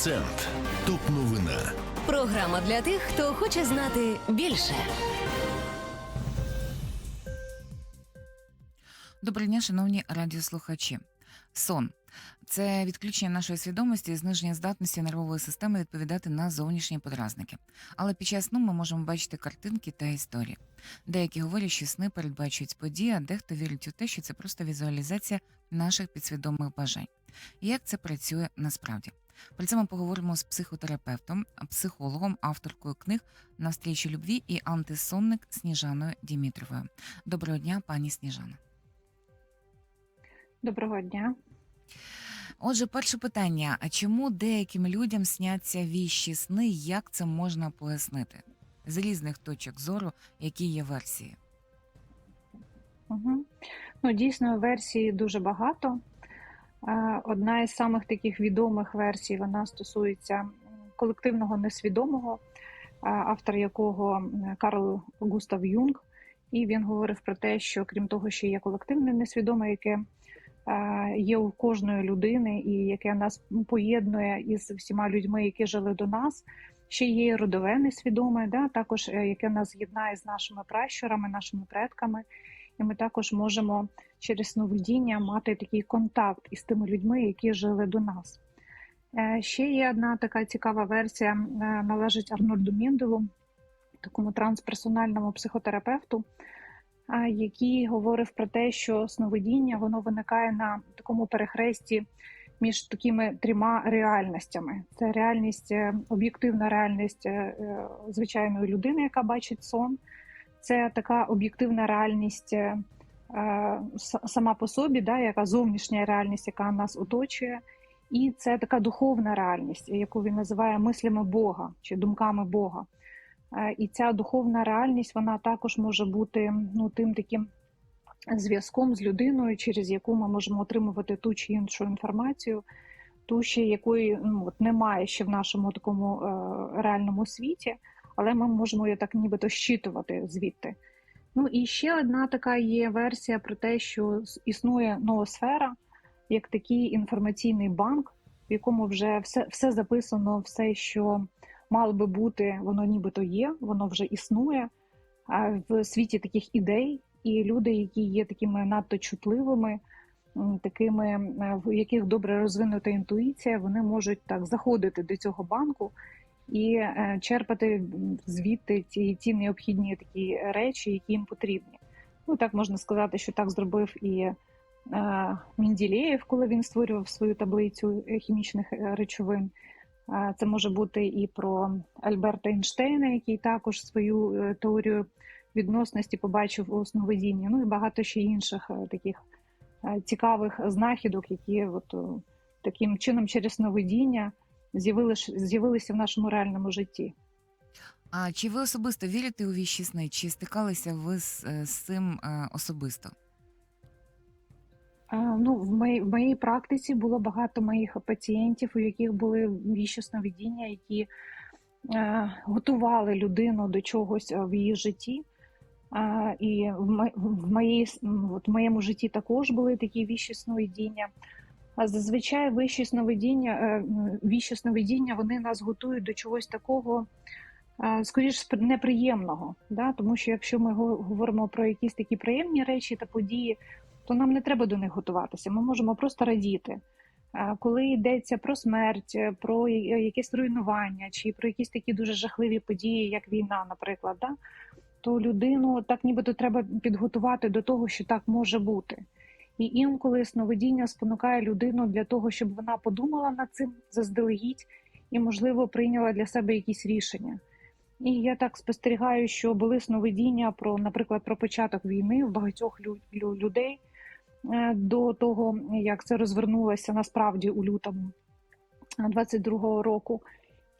Акцент. Топ новина. Програма для тих, хто хоче знати більше. Доброго дня, шановні радіослухачі. Сон це відключення нашої свідомості і зниження здатності нервової системи відповідати на зовнішні подразники. Але під час сну ми можемо бачити картинки та історії. Деякі говорять, що сни передбачують події, а дехто вірить у те, що це просто візуалізація наших підсвідомих бажань. Як це працює насправді? Про це ми поговоримо з психотерапевтом, психологом, авторкою книг «Навстрічу любві і антисонник Сніжаною Дімітровою. Доброго дня, пані Сніжана. Доброго дня. Отже, перше питання: а чому деяким людям сняться віщі сни? Як це можна пояснити? З різних точок зору, які є версії? Угу. Ну, дійсно, версій дуже багато. Одна із самих таких відомих версій вона стосується колективного несвідомого, автор якого Карл Густав Юнг. І він говорив про те, що крім того, що є колективне несвідоме, яке є у кожної людини, і яке нас поєднує із всіма людьми, які жили до нас. Ще є родове несвідоме, да, також е, яке нас єднає з нашими пращурами, нашими предками. І ми також можемо через сновидіння мати такий контакт із тими людьми, які жили до нас. Е, Ще є одна така цікава версія, е, належить Арнольду Мінделу, такому трансперсональному психотерапевту, який говорив про те, що сновидіння воно виникає на такому перехресті між такими трьома реальностями: це реальність, е, об'єктивна реальність е, е, звичайної людини, яка бачить сон. Це така об'єктивна реальність е, е, сама по собі, да, яка зовнішня реальність, яка нас оточує. І це така духовна реальність, яку він називає мислями Бога чи думками Бога. Е, І ця духовна реальність вона також може бути ну, тим таким зв'язком з людиною, через яку ми можемо отримувати ту чи іншу інформацію, ту ще якої ну, от немає ще в нашому такому е, реальному світі, але ми можемо її так нібито щитувати звідти. Ну і ще одна така є версія про те, що існує ноосфера, як такий інформаційний банк, в якому вже все, все записано, все, що мало би бути, воно нібито є, воно вже існує в світі таких ідей, і люди, які є такими надто чутливими, такими, в яких добре розвинута інтуїція, вони можуть так заходити до цього банку і е, черпати звідти ті, ті необхідні такі речі, які їм потрібні. Ну так можна сказати, що так зробив і е, Мінділеєв, коли він створював свою таблицю хімічних е, речовин. Це може бути і про Альберта Ейнштейна, який також свою теорію відносності побачив у сновидінні. Ну і багато ще інших таких цікавих знахідок, які от, таким чином через сновидіння з'явились, з'явилися в нашому реальному житті. А чи ви особисто вірите у віщі сни? Чи стикалися ви з, е, з цим е, особисто? Ну, в моїй, в моїй практиці було багато моїх пацієнтів, у яких були віщі сновидіння, які е, готували людину до чогось е, в її житті. Е, і в, в, моїй, от в моєму житті також були такі віщі сновидіння. Зазвичай вищі сновидіння, е, віщі сновидіння вони нас готують до чогось такого, е, скоріш неприємного. Да? Тому що якщо ми го- говоримо про якісь такі приємні речі та події, то нам не треба до них готуватися. Ми можемо просто радіти. Коли йдеться про смерть, е, про якесь руйнування чи про якісь такі дуже жахливі події, як війна, наприклад, да? то людину так нібито треба підготувати до того, що так може бути. І інколи сновидіння спонукає людину для того, щоб вона подумала над цим заздалегідь і, можливо, прийняла для себе якісь рішення. І я так спостерігаю, що були сновидіння про, наприклад, про початок війни в багатьох лю- лю- людей е, до того, як це розвернулося насправді у лютому 22-го року.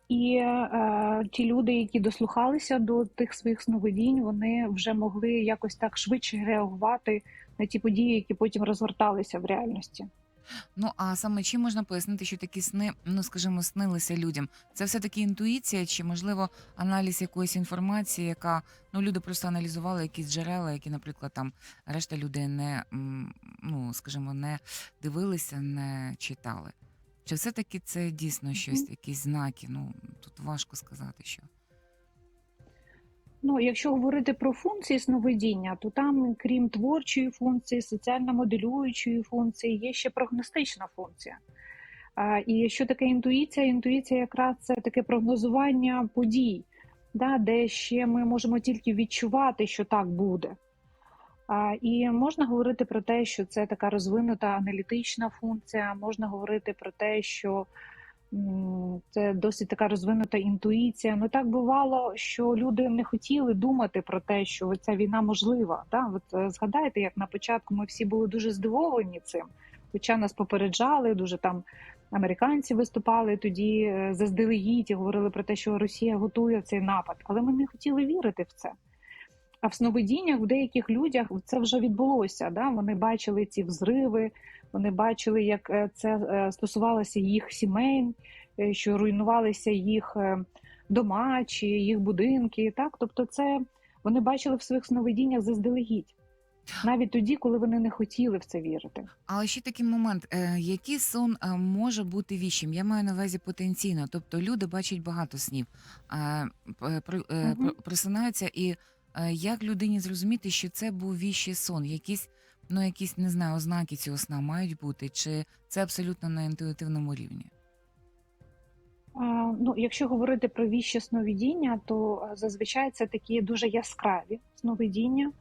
І е, ті люди, які дослухалися до тих своїх сновидінь, вони вже могли якось так швидше реагувати на ті події, які потім розгорталися в реальності. Ну а саме чим можна пояснити, що такі сни, ну скажімо, снилися людям? Це все таки інтуїція, чи можливо аналіз якоїсь інформації, яка ну люди просто аналізували якісь джерела, які, наприклад, там решта людей не ну скажімо, не дивилися, не читали. Чи все-таки це дійсно щось, якісь знаки? Ну тут важко сказати, що. Ну, якщо говорити про функції сновидіння, то там, крім творчої функції, соціально-моделюючої функції, є ще прогностична функція. І що таке інтуїція? Інтуїція якраз це таке прогнозування подій, да, де ще ми можемо тільки відчувати, що так буде. І можна говорити про те, що це така розвинута аналітична функція, можна говорити про те, що це досить така розвинута інтуїція. Ну так бувало, що люди не хотіли думати про те, що ця війна можлива. Да? От е, згадайте, як на початку ми всі були дуже здивовані цим, хоча нас попереджали, дуже там американці виступали тоді е, заздалегідь і говорили про те, що Росія готує цей напад, але ми не хотіли вірити в це. А в сновидіннях в деяких людях це вже відбулося. Да? Вони бачили ці взриви, вони бачили, як е, це е, стосувалося їх сімей, е, що руйнувалися їх дома чи їх будинки. Так, тобто, це вони бачили в своїх сновидіннях заздалегідь, навіть тоді, коли вони не хотіли в це вірити. Але ще такий момент, який сон може бути віщим? Я маю на увазі потенційно. Тобто люди бачать багато снів, про- просинаються, і як людині зрозуміти, що це був віщий сон? Якісь, ну якісь не знаю, ознаки цього сна мають бути, чи це абсолютно на інтуїтивному рівні? Ну, якщо говорити про віщі сновидіння, то зазвичай це такі дуже яскраві сновидіння,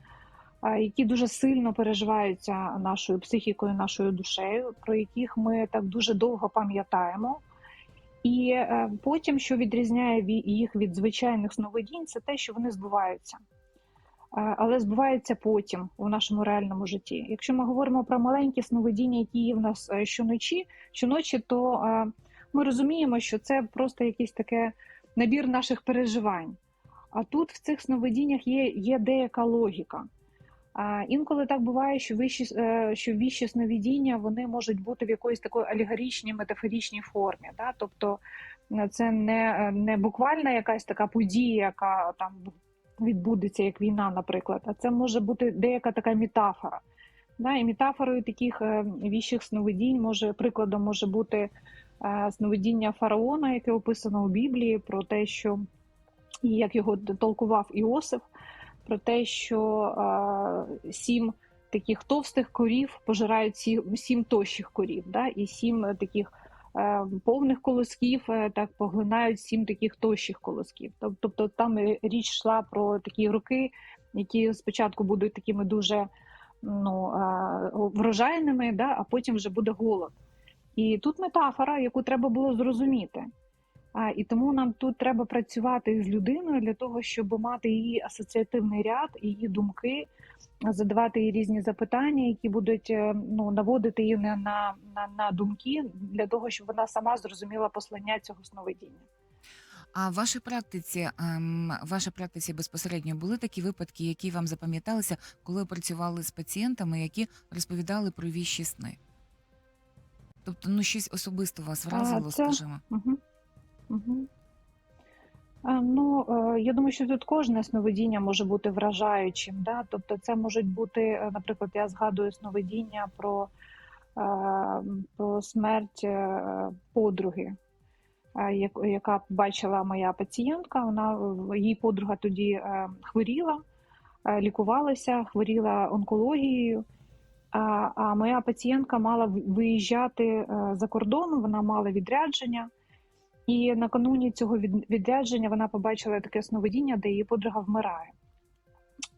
які дуже сильно переживаються нашою психікою, нашою душею, про яких ми так дуже довго пам'ятаємо. І е, потім, що відрізняє їх від звичайних сновидінь, це те, що вони збуваються. Але збуваються потім у нашому реальному житті. Якщо ми говоримо про маленькі сновидіння, які є в нас е, щоночі, щоночі, то ми розуміємо, що це просто якийсь таке набір наших переживань. А тут в цих сновидіннях є, є деяка логіка. А інколи так буває, що вищі, е, що віщі сновидіння вони можуть бути в якоїсь такої алегорічній, метафоричній формі. Да? Тобто е, це не, не буквальна якась така подія, яка там відбудеться, як війна, наприклад, а це може бути деяка така метафора. Да? І метафорою таких е, віщих сновидінь може прикладом може бути е, сновидіння фараона, яке описано у Біблії, про те, що і як його толкував Іосиф, про те, що е, сім таких товстих корів пожирають сім, сім тощих корів, да? і сім таких повних колосків е, так поглинають сім таких тощих колосків. Тобто там е, річ йшла про такі роки, які спочатку будуть такими дуже ну, е, врожайними, да? а потім вже буде голод. І тут метафора, яку треба було зрозуміти. А, і тому нам тут треба працювати з людиною для того, щоб мати її асоціативний ряд, її думки, задавати їй різні запитання, які будуть е, ну, наводити її на, на, на, на думки для того, щоб вона сама зрозуміла послання цього сновидіння. А в вашій практиці, ем, в вашій практиці безпосередньо були такі випадки, які вам запам'яталися, коли працювали з пацієнтами, які розповідали про віщі сни? Тобто, ну щось особисто вас вразило, це- скажімо. Угу. Угу. Ну, е, я думаю, що тут кожне сновидіння може бути вражаючим. Да? Тобто, це можуть бути, е, наприклад, я згадую сновидіння про, е, про смерть е, подруги, е, яка бачила моя пацієнтка. Вона її подруга тоді е, хворіла, е, лікувалася, хворіла онкологією. А, а моя пацієнтка мала виїжджати е, за кордон, вона мала відрядження. І накануні цього від- відрядження вона побачила таке сновидіння, де її подруга вмирає.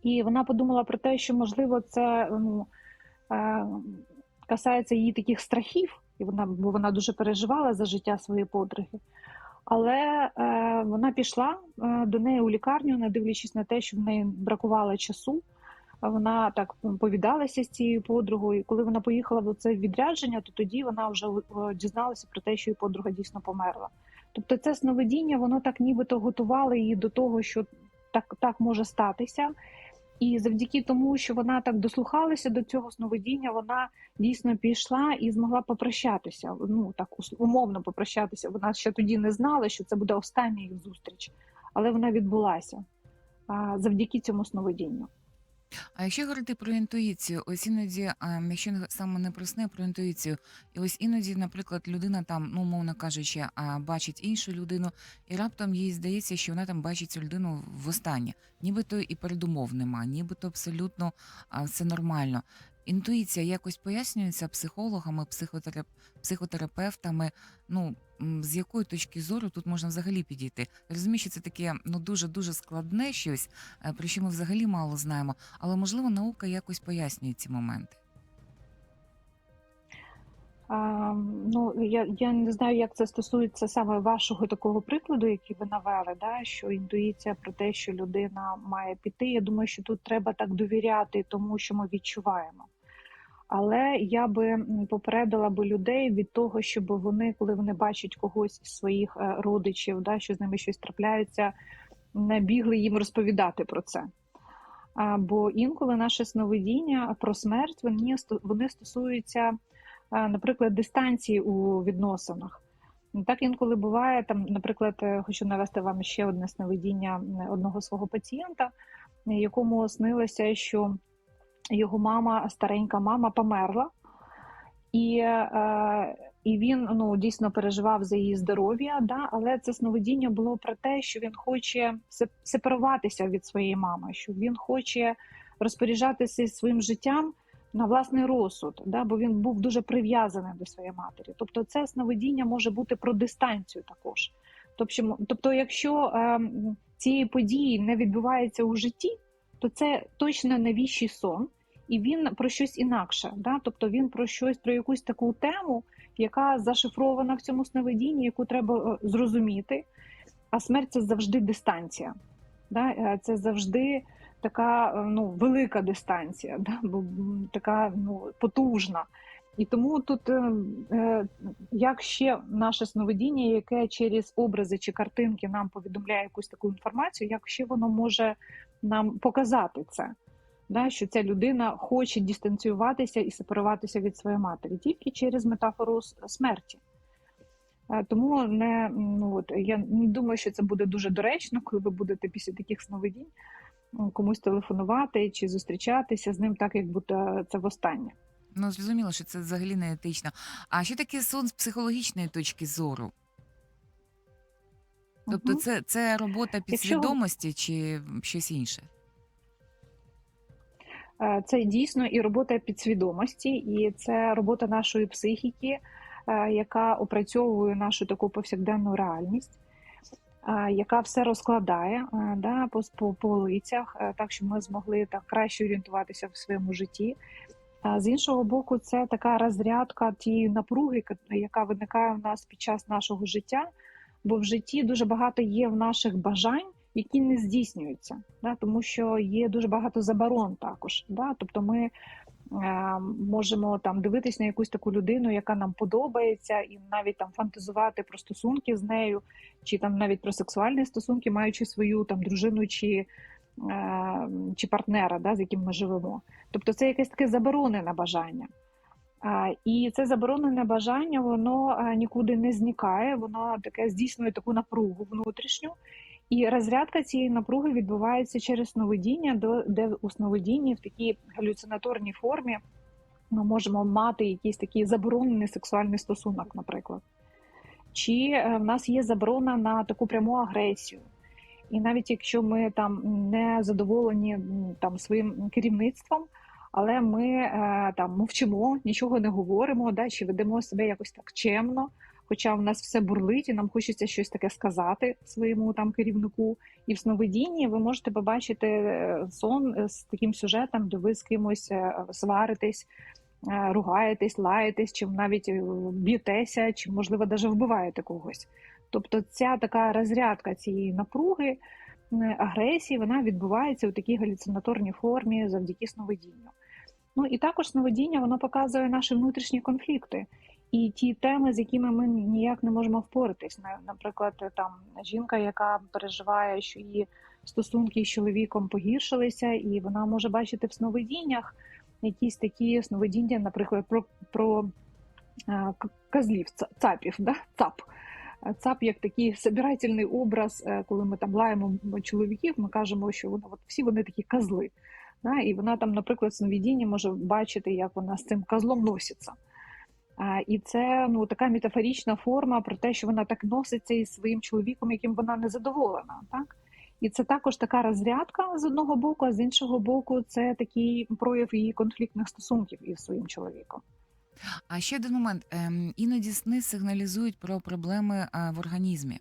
І вона подумала про те, що можливо це ну, е, касається її таких страхів, і вона, бо вона дуже переживала за життя своєї подруги. Але е, вона пішла е, до неї у лікарню, не дивлячись на те, що в неї бракувало часу. Вона так повідалася з цією подругою. І коли вона поїхала в це відрядження, то тоді вона вже е, дізналася про те, що її подруга дійсно померла. Тобто, це сновидіння, воно так нібито готувало її до того, що так, так може статися. І завдяки тому, що вона так дослухалася до цього сновидіння, вона дійсно пішла і змогла попрощатися. Ну так умовно попрощатися. Вона ще тоді не знала, що це буде остання їх зустріч, але вона відбулася завдяки цьому сновидінню. А якщо говорити про інтуїцію, ось іноді, якщо не- саме не про сни, про інтуїцію, і ось іноді, наприклад, людина там, ну, мовно кажучи, бачить іншу людину, і раптом їй здається, що вона там бачить цю людину востаннє. Нібито і передумов нема, нібито абсолютно все нормально. Інтуїція якось пояснюється психологами, психотерап... психотерапевтами. Ну, з якої точки зору тут можна взагалі підійти? Розумію, що це таке ну дуже дуже складне щось, е, про що ми взагалі мало знаємо, але можливо наука якось пояснює ці моменти. Ну, я, я не знаю, як це стосується саме вашого такого прикладу, який ви навели, да, що інтуїція про те, що людина має піти. Я думаю, що тут треба так довіряти тому, що ми відчуваємо. Але я би попередила би людей від того, щоб вони, коли вони бачать когось із своїх е, родичів, да, що з ними щось трапляється, не бігли їм розповідати про це. Бо інколи наше сновидіння про смерть вони, вони стосуються наприклад, дистанції у відносинах. Так інколи буває, там, наприклад, е, хочу навести вам ще одне сновидіння одного свого пацієнта, е, якому снилося, що його мама, старенька мама, померла, і, е, і він ну, дійсно переживав за її здоров'я, да, але це сновидіння було про те, що він хоче се- сепаруватися від своєї мами, що він хоче розпоряджатися своїм життям на власний розсуд, да, бо він був дуже прив'язаний до своєї матері. Тобто, це сновидіння може бути про дистанцію також. Тобто, тобто якщо е, цієї події не відбувається у житті, то це точно не віщий сон, і він про щось інакше. Да? Тобто він про щось, про якусь таку тему, яка зашифрована в цьому сновидінні, яку треба е, зрозуміти. А смерть це завжди дистанція. Да? Е, Це завжди така е, ну, велика дистанція, да? така ну, потужна. І тому тут е, е, як ще наше сновидіння, яке через образи чи картинки нам повідомляє якусь таку інформацію, як ще воно може нам показати це, да, що ця людина хоче дистанціюватися і сепаруватися від своєї матері тільки через метафору смерті. Тому не ну от я не думаю, що це буде дуже доречно, коли ви будете після таких сновидінь комусь телефонувати чи зустрічатися з ним, так як буде це востаннє. Ну, зрозуміло, що це взагалі не етично. А що таке сон з психологічної точки зору? Тобто, це, це робота Якщо- підсвідомості чи щось інше? Е, Це дійсно і робота підсвідомості, і це робота нашої психіки, е, яка опрацьовує нашу таку повсякденну реальність, яка все розкладає да, по, по полицях, е, так щоб ми змогли так краще орієнтуватися в своєму житті. З іншого боку, це така розрядка тієї напруги, яка виникає в нас під час нашого життя, бо в житті дуже багато є в наших бажань, які не здійснюються, да, тому що є дуже багато заборон також. Да, тобто ми можемо там дивитись на якусь таку людину, яка нам подобається, і навіть там фантазувати про стосунки з нею, чи там навіть про сексуальні стосунки, маючи свою там дружину чи, е, чи партнера, да, з яким ми живемо. Тобто це якесь таке заборонене бажання. І це заборонене бажання, воно нікуди не зникає, воно таке здійснює таку напругу внутрішню. І розрядка цієї напруги відбувається через сновидіння, де у сновидінні в такій галюцинаторній формі ми можемо мати якийсь такий заборонений сексуальний стосунок, наприклад. Чи е, в нас є заборона на таку пряму агресію. І навіть якщо ми там не задоволені там своїм керівництвом, але ми е, там мовчимо, нічого не говоримо, да, чи ведемо себе якось так чемно, хоча в нас все бурлить, і нам хочеться щось таке сказати своєму там керівнику. І в сновидінні ви можете побачити е, сон е, з таким сюжетом, де ви з кимось е, сваритесь, ругаєтесь, лаєтесь, чи навіть б'єтеся, чи можливо навіть вбиваєте когось. Тобто ця така розрядка цієї напруги, агресії, вона відбувається у такій галюцинаторній формі завдяки сновидінню. Ну і також сновидіння воно показує наші внутрішні конфлікти і ті теми, з якими ми ніяк не можемо впоратись. Наприклад, там жінка, яка переживає, що її стосунки з чоловіком погіршилися, і вона може бачити в сновидіннях якісь такі сновидіння, наприклад, про, про е, козлів, цапів, да? цап. Цап як такий собирательний образ, е, коли ми там лаємо чоловіків, ми кажемо, що от всі вони такі козли. Да? І вона там, наприклад, в сновидінні може бачити, як вона з цим козлом носиться. І це ну, така метафорічна форма про те, що вона так носиться із своїм чоловіком, яким вона не задоволена. Так? І це також така розрядка з одного боку, а з іншого боку, це такий прояв її конфліктних стосунків із своїм чоловіком. А ще один момент. Ем, іноді сни сигналізують про проблеми в організмі.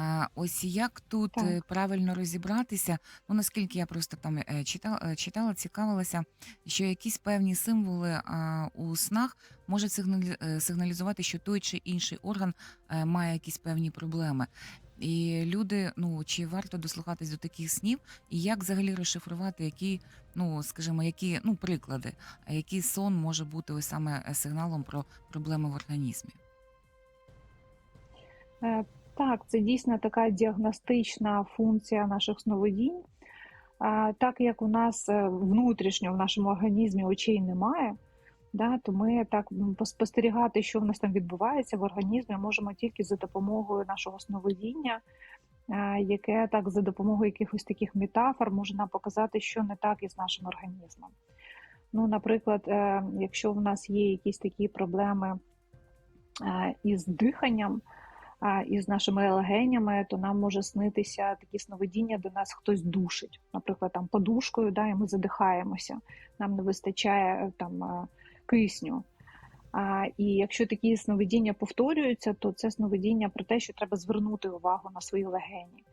А ось як тут Так. е, правильно розібратися? Ну наскільки я просто там е, читала, читала, цікавилася, що якісь певні символи а, у снах можуть сигналі, е, сигналізувати, що той чи інший орган е, має якісь певні проблеми. І люди, ну чи варто дослухатись до таких снів, і як взагалі розшифрувати, які, ну скажімо, які ну приклади, а який сон може бути ось саме е, сигналом про проблеми в організмі? Е, Так, це дійсно така діагностична функція наших сновидінь. Так як у нас е, внутрішньо в нашому організмі очей немає, да, то ми так м, поспостерігати, що в нас там відбувається в організмі, можемо тільки за допомогою нашого сновидіння, е, яке так за допомогою якихось таких метафор може нам показати, що не так із нашим організмом. Ну, наприклад, е, якщо в нас є якісь такі проблеми із диханням, із нашими легенями, то нам може снитися такі сновидіння, де нас хтось душить, наприклад, там подушкою, да, і ми задихаємося, нам не вистачає е, там е, кисню. А, І якщо такі сновидіння повторюються, то це сновидіння про те, що треба звернути увагу на свої легені.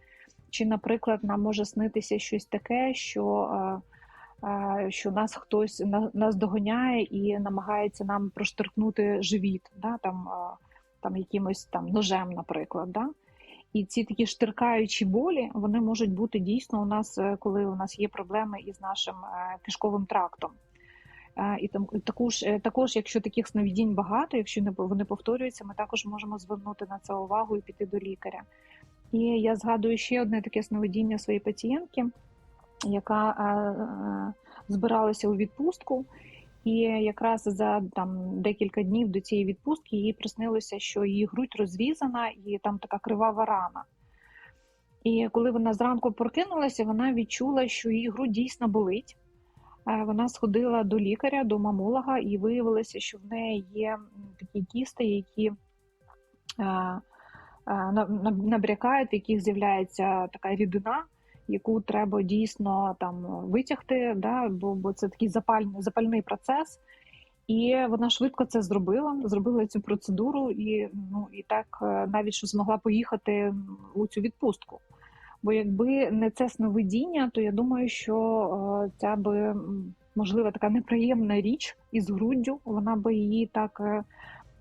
Чи, наприклад, нам може снитися щось таке, що, е, що нас хтось на- нас доганяє і намагається нам проштеркнути живіт, да, там, там якимось там ножем, наприклад. Да? І ці такі штиркаючі болі вони можуть бути дійсно у нас, е, коли у нас є проблеми із нашим е, кишковим трактом. Е, І там також, також, якщо таких сновидінь багато, якщо не вони повторюються, ми також можемо звернути на це увагу і піти до лікаря. І я згадую ще одне таке сновидіння своєї пацієнтки, яка збиралася у відпустку, і якраз за там декілька днів до цієї відпустки їй приснилося, що її грудь розрізана і там така кривава рана. І коли вона зранку прокинулася, вона відчула, що її грудь дійсно болить. Е, Вона сходила до лікаря, до мамолога, і виявилося, що в неї є такі кісти, які е, е, на- на- набрякають, в яких з'являється така рідина, яку треба дійсно там витягти, да, бо, бо це такий запальний, запальний процес. І вона швидко це зробила, зробила цю процедуру, і ну і так е, навіть що змогла поїхати у цю відпустку. Бо якби не це сновидіння, то я думаю, що е, ця би можливо така неприємна річ із груддю, вона би її так е,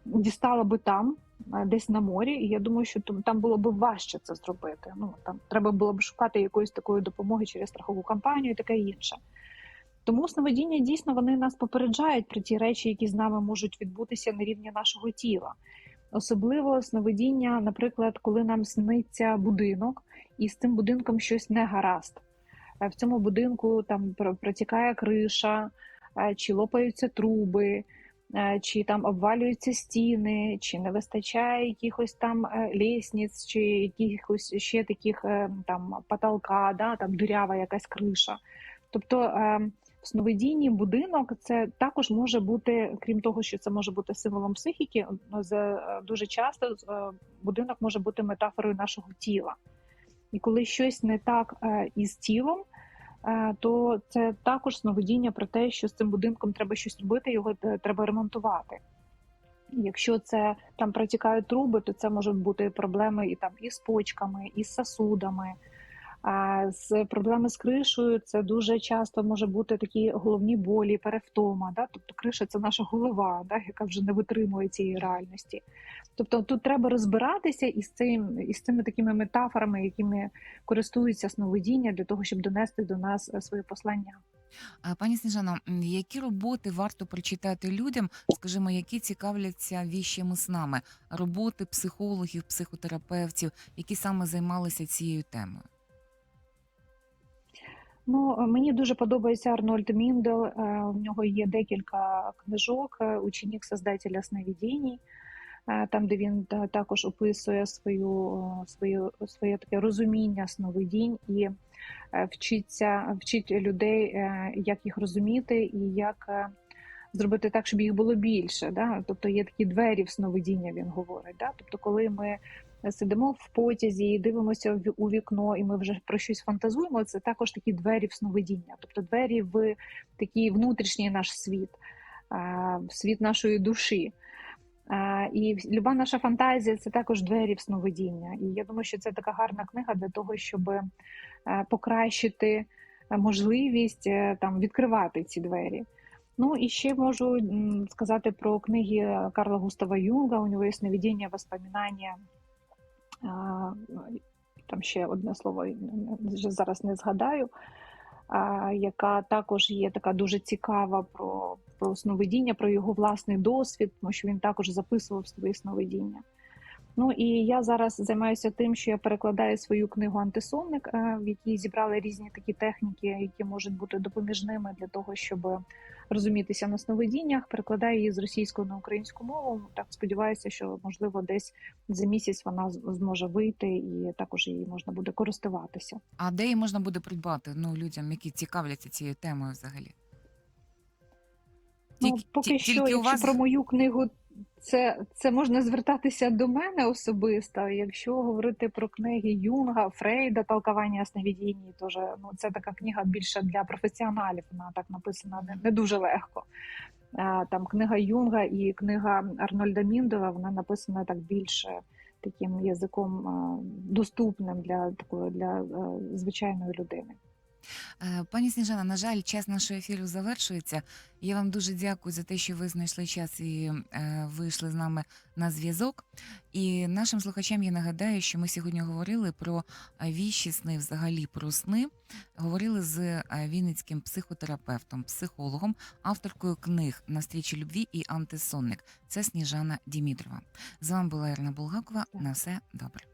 дістала би там, десь на морі. І я думаю, що там- було б важче це зробити. Ну там треба було б шукати якоїсь такої допомоги через страхову компанію і таке інше. Тому сновидіння дійсно вони нас попереджають про ті речі, які з нами можуть відбутися на рівні нашого тіла. Особливо сновидіння, наприклад, коли нам сниться будинок, і з цим будинком щось не гаразд. Е, В цьому будинку там про- протікає криша, е, чи лопаються труби, е, чи там обвалюються стіни, чи не вистачає якихось там е, лісниць, чи якихось ще таких е, там потолка, да, там дирява якась криша. Тобто е, в сновидінні будинок це також може бути, крім того, що це може бути символом психіки, е, дуже часто е, будинок може бути метафорою нашого тіла. І коли щось не так е, із тілом, е, то це також сновидіння про те, що з цим будинком треба щось робити, його е, треба ремонтувати. Якщо це там протікають труби, то це можуть бути проблеми і там і з почками, і з сосудами. А з проблеми з кришею це дуже часто може бути такі головні болі, перевтома. Да? Тобто криша це наша голова, да? яка вже не витримує цієї реальності. Тобто тут треба розбиратися із цим із цими такими метафорами, якими користуються сновидіння для того, щоб донести до нас своє послання. Пані Сніжано, які роботи варто прочитати людям, скажімо, які цікавляться віщими снами, роботи психологів, психотерапевтів, які саме займалися цією темою? Ну, мені дуже подобається Арнольд Міндел. е, У нього є декілька книжок, е, ученик создателя сновидінь, е, там, де він також описує свою, свою, своє таке розуміння сновидінь. І вчиться, вчить людей, як їх розуміти і як зробити так, щоб їх було більше. Да? Тобто є такі двері в сновидіння, він говорить. Да? Тобто, коли ми сидимо в потязі дивимося у вікно, і ми вже про щось фантазуємо, це також такі двері в сновидіння, тобто двері в такий внутрішній наш світ, світ нашої душі. І люба наша фантазія це також двері в сновидіння. І я думаю, що це така гарна книга для того, щоб е, покращити е, можливість е, там відкривати ці двері. Ну і ще можу сказати про книги Карла Густава Юнга. У нього є сновидіння, воспоминання. Там ще одне слово зараз не згадаю, яка також є така дуже цікава про, про сновидіння, про його власний досвід, тому що він також записував свої сновидіння. Ну і я зараз займаюся тим, що я перекладаю свою книгу Антисонник, е, в якій зібрали різні такі техніки, які можуть бути допоміжними для того, щоб розумітися на сновидіннях. Перекладаю її з російської на українську мову. Так сподіваюся, що можливо десь за місяць вона зможе вийти, і також її можна буде користуватися. А де її можна буде придбати ну, людям, які цікавляться цією темою взагалі? Ну, поки ті- що, якщо вас про мою книгу, це, це можна звертатися до мене особисто. Якщо говорити про книги Юнга, Фрейда, Толкування сновидінь, теж ну це така книга більше для професіоналів. Вона так написана не, не дуже легко. А, Там книга Юнга і книга Арнольда Міндова, вона написана так більше таким язиком доступним для такої для е, звичайної людини. Е, Пані Сніжана, на жаль, час нашого ефіру завершується. Я вам дуже дякую за те, що ви знайшли час і е, вийшли з нами на зв'язок. І нашим слухачам я нагадаю, що ми сьогодні говорили про е, віщі сни, взагалі про сни. Говорили з вінницьким психотерапевтом, психологом, авторкою книг «Навстрічу любві» і Антисонник. Це Сніжана Дімітрова. З вами була Ірина Булгакова. На все добре.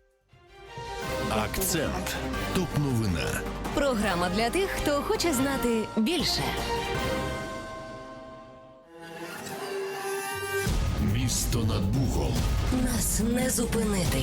Акцент. Топ новина. Програма для тих, хто хоче знати більше. Місто над Бухом. Нас не зупинити.